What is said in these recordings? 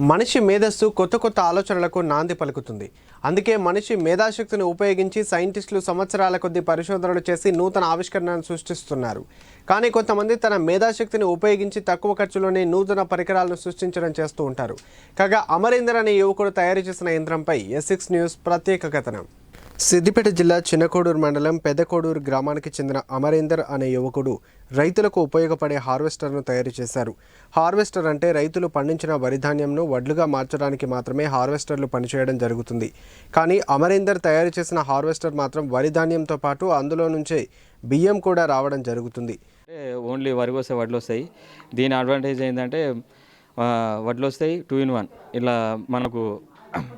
మనిషి మేధస్సు కొత్త కొత్త ఆలోచనలకు నాంది పలుకుతుంది. అందుకే మనిషి మేధాశక్తిని ఉపయోగించి సైంటిస్టులు సంవత్సరాల కొద్ది పరిశోధనలు చేసి నూతన ఆవిష్కరణను సృష్టిస్తున్నారు. కానీ కొంతమంది తన మేధాశక్తిని ఉపయోగించి తక్కువ ఖర్చులోనే నూతన పరికరాలను సృష్టించడం చేస్తూ ఉంటారు. కాగా అమరీందర్ అనే యువకుడు తయారు చేసిన యంత్రంపై ఎస్సిక్స్ న్యూస్ ప్రత్యేక కథనం. సిద్దిపేట జిల్లా చిన్నకోడూరు మండలం పెద్దకోడూరు గ్రామానికి చెందిన అమరేందర్ అనే యువకుడు రైతులకు ఉపయోగపడే హార్వెస్టర్ను తయారు చేశారు. హార్వెస్టర్ అంటే రైతులు పండించిన వరి ధాన్యంను వడ్లుగా మార్చడానికి మాత్రమే హార్వెస్టర్లు పనిచేయడం జరుగుతుంది. కానీ అమరేందర్ తయారు చేసిన హార్వెస్టర్ మాత్రం వరి ధాన్యంతో పాటు అందులో నుంచే బియ్యం కూడా రావడం జరుగుతుంది. ఓన్లీ వరి వస్తే వడ్లు వస్తాయి దీని అడ్వాంటేజ్ ఏంటంటే వడ్లు వస్తాయి టూ ఇన్ వన్. ఇలా మనకు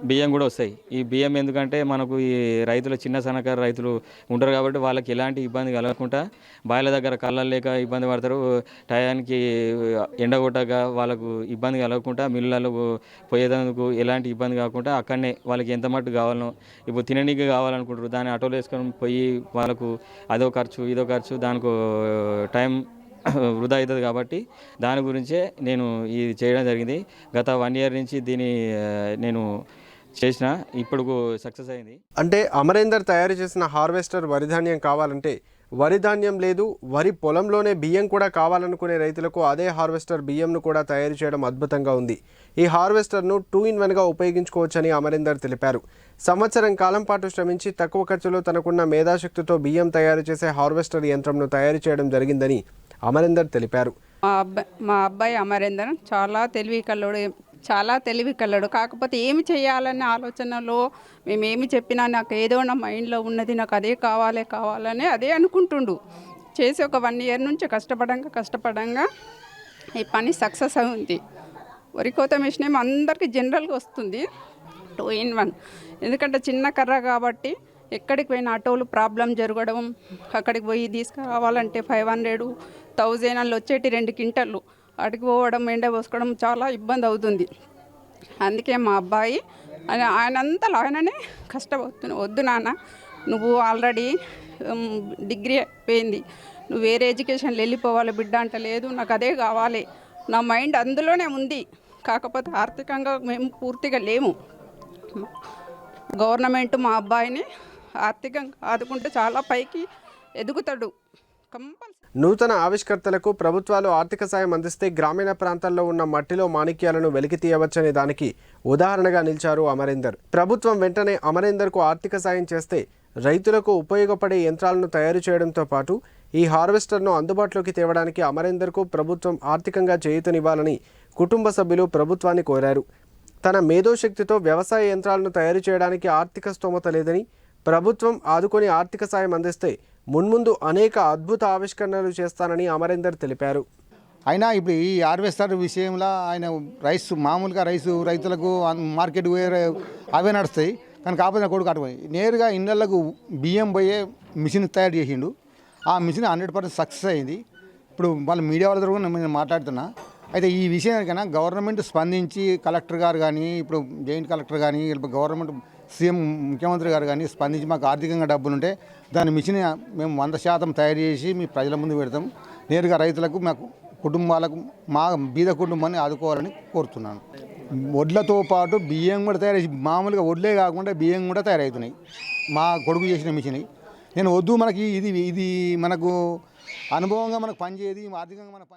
బియ్యం కూడా వస్తాయి. ఈ బియ్యం ఎందుకంటే మనకు ఈ రైతులు చిన్న సన్నకారు రైతులు ఉంటారు కాబట్టి వాళ్ళకి ఎలాంటి ఇబ్బంది కలగకుండా బాయిల దగ్గర కళ్ళలు లేక ఇబ్బంది పడతారు. టయానికి ఎండగొట్టక వాళ్ళకు ఇబ్బంది కలగకుండా మిల్లులకు పోయేందుకు ఎలాంటి ఇబ్బంది కాకుండా అక్కడనే వాళ్ళకి ఎంత మట్టు కావాలనో ఇప్పుడు తిననీకి కావాలనుకుంటారు. దాన్ని ఆటోలో వేసుకొని పోయి వాళ్ళకు అదో ఖర్చు ఇదో ఖర్చు దానికి టైం వృధా అవుతుంది కాబట్టి దాని గురించే నేను ఇది చేయడం జరిగింది. గత వన్ ఇయర్ నుంచి దీన్ని నేను చేసిన ఇప్పుడు సక్సెస్ అయింది. అంటే అమరేందర్ తయారు చేసిన హార్వెస్టర్ వరి ధాన్యం కావాలంటే వరి ధాన్యం లేదు వరి పొలంలోనే బియ్యం కూడా కావాలనుకునే రైతులకు అదే హార్వెస్టర్ బియ్యంను కూడా తయారు చేయడం అద్భుతంగా ఉంది. ఈ హార్వెస్టర్ను టూ ఇన్ వన్గా ఉపయోగించుకోవచ్చని అమరేందర్ తెలిపారు. సంవత్సరం కాలం పాటు శ్రమించి తక్కువ ఖర్చులో తనకున్న మేధాశక్తితో బియ్యం తయారు చేసే హార్వెస్టర్ యంత్రంను తయారు చేయడం జరిగిందని అమరేందర్ తెలిపారు. మా అబ్బాయి మా అబ్బాయి అమరేందర్ చాలా తెలివి కల్లోడు చాలా తెలివి కల్లోడు. కాకపోతే ఏమి చేయాలనే ఆలోచనలో మేము ఏమి చెప్పినా నాకు ఏదో నా మైండ్లో ఉన్నది నాకు అదే కావాలి కావాలని అదే అనుకుంటుండు. చేసి ఒక వన్ ఇయర్ నుంచి కష్టపడంగా కష్టపడంగా ఈ పని సక్సెస్ అయింది. వరి కోత మిషన్ ఏమో అందరికీ జనరల్గా వస్తుంది. Two in one. ఎందుకంటే చిన్న కర్ర కాబట్టి ఎక్కడికి పోయిన ఆటోలు ప్రాబ్లం జరగడం అక్కడికి పోయి తీసుకురావాలంటే ఫైవ్ హండ్రెడ్ థౌజండ్ అలా వచ్చేటి రెండు క్వింటళ్ళు అడిగి పోవడం ఎండ పోసుకోవడం చాలా ఇబ్బంది అవుతుంది. అందుకే మా అబ్బాయి ఆయన ఆయనంతలో ఆయననే కష్టపడుతున్నా వద్దు నాన్న నువ్వు ఆల్రెడీ డిగ్రీ అయిపోయింది. నువ్వు వేరే ఎడ్యుకేషన్లో వెళ్ళిపోవాలి బిడ్డ అంట లేదు నాకు అదే కావాలి. నా మైండ్ అందులోనే ఉంది. కాకపోతే ఆర్థికంగా మేము పూర్తిగా లేము. గవర్నమెంట్ మా అబ్బాయిని ఆర్థికంగా ఆదుకుంటే చాలా పైకి ఎదుగుతాడు. నూతన ఆవిష్కర్తలకు ప్రభుత్వాలు ఆర్థిక సాయం అందిస్తే గ్రామీణ ప్రాంతాల్లో ఉన్న మట్టిలో మాణిక్యాలను వెలికి తీయవచ్చనే దానికి ఉదాహరణగా నిలిచారు అమరేందర్. ప్రభుత్వం వెంటనే అమరేందర్కు ఆర్థిక సాయం చేస్తే రైతులకు ఉపయోగపడే యంత్రాలను తయారు చేయడంతో పాటు ఈ హార్వెస్టర్ను అందుబాటులోకి తేవడానికి అమరేందర్కు ప్రభుత్వం ఆర్థికంగా చేయూతనివ్వాలని కుటుంబ సభ్యులు ప్రభుత్వాన్ని కోరారు. తన మేధోశక్తితో వ్యవసాయ యంత్రాలను తయారు చేయడానికి ఆర్థిక స్తోమత లేదని ప్రభుత్వం ఆదుకొని ఆర్థిక సాయం అందిస్తే మున్ముందు అనేక అద్భుత ఆవిష్కరణలు చేస్తానని అమరేందర్ తెలిపారు. అయినా ఇప్పుడు ఈ హార్వెస్టర్ విషయంలో ఆయన రైస్ మామూలుగా రైసు రైతులకు మార్కెట్ పోయే అవే నడుస్తాయి. కానీ కాకపోతే కొడుకు అటుపోయి నేరుగా ఇళ్ళకు బియ్యం పోయే మిషన్ తయారు చేసిండు. ఆ మిషన్ హండ్రెడ్ పర్సెంట్ సక్సెస్ అయింది. ఇప్పుడు వాళ్ళ మీడియా వాళ్ళ ద్వారా నేను మాట్లాడుతున్నా. అయితే ఈ విషయానికైనా గవర్నమెంట్ స్పందించి కలెక్టర్ గారు కానీ ఇప్పుడు జాయింట్ కలెక్టర్ కానీ గవర్నమెంట్ సీఎం ముఖ్యమంత్రి గారు కానీ స్పందించి మాకు ఆర్థికంగా డబ్బులుంటే దాని మిషన్ మేము వంద శాతం తయారు చేసి మీ ప్రజల ముందు పెడతాం. నేరుగా రైతులకు మాకు కుటుంబాలకు మా బీద కుటుంబాన్ని ఆదుకోవాలని కోరుతున్నాను. వడ్లతో పాటు బియ్యం కూడా తయారు చేసి మామూలుగా వడ్లే కాకుండా బియ్యం కూడా తయారవుతున్నాయి. మా కొడుకు చేసిన మిషన్. నేను వద్దు మనకి ఇది ఇది మనకు అనుభవంగా మనకు పనిచేయదు ఆర్థికంగా మనకు పని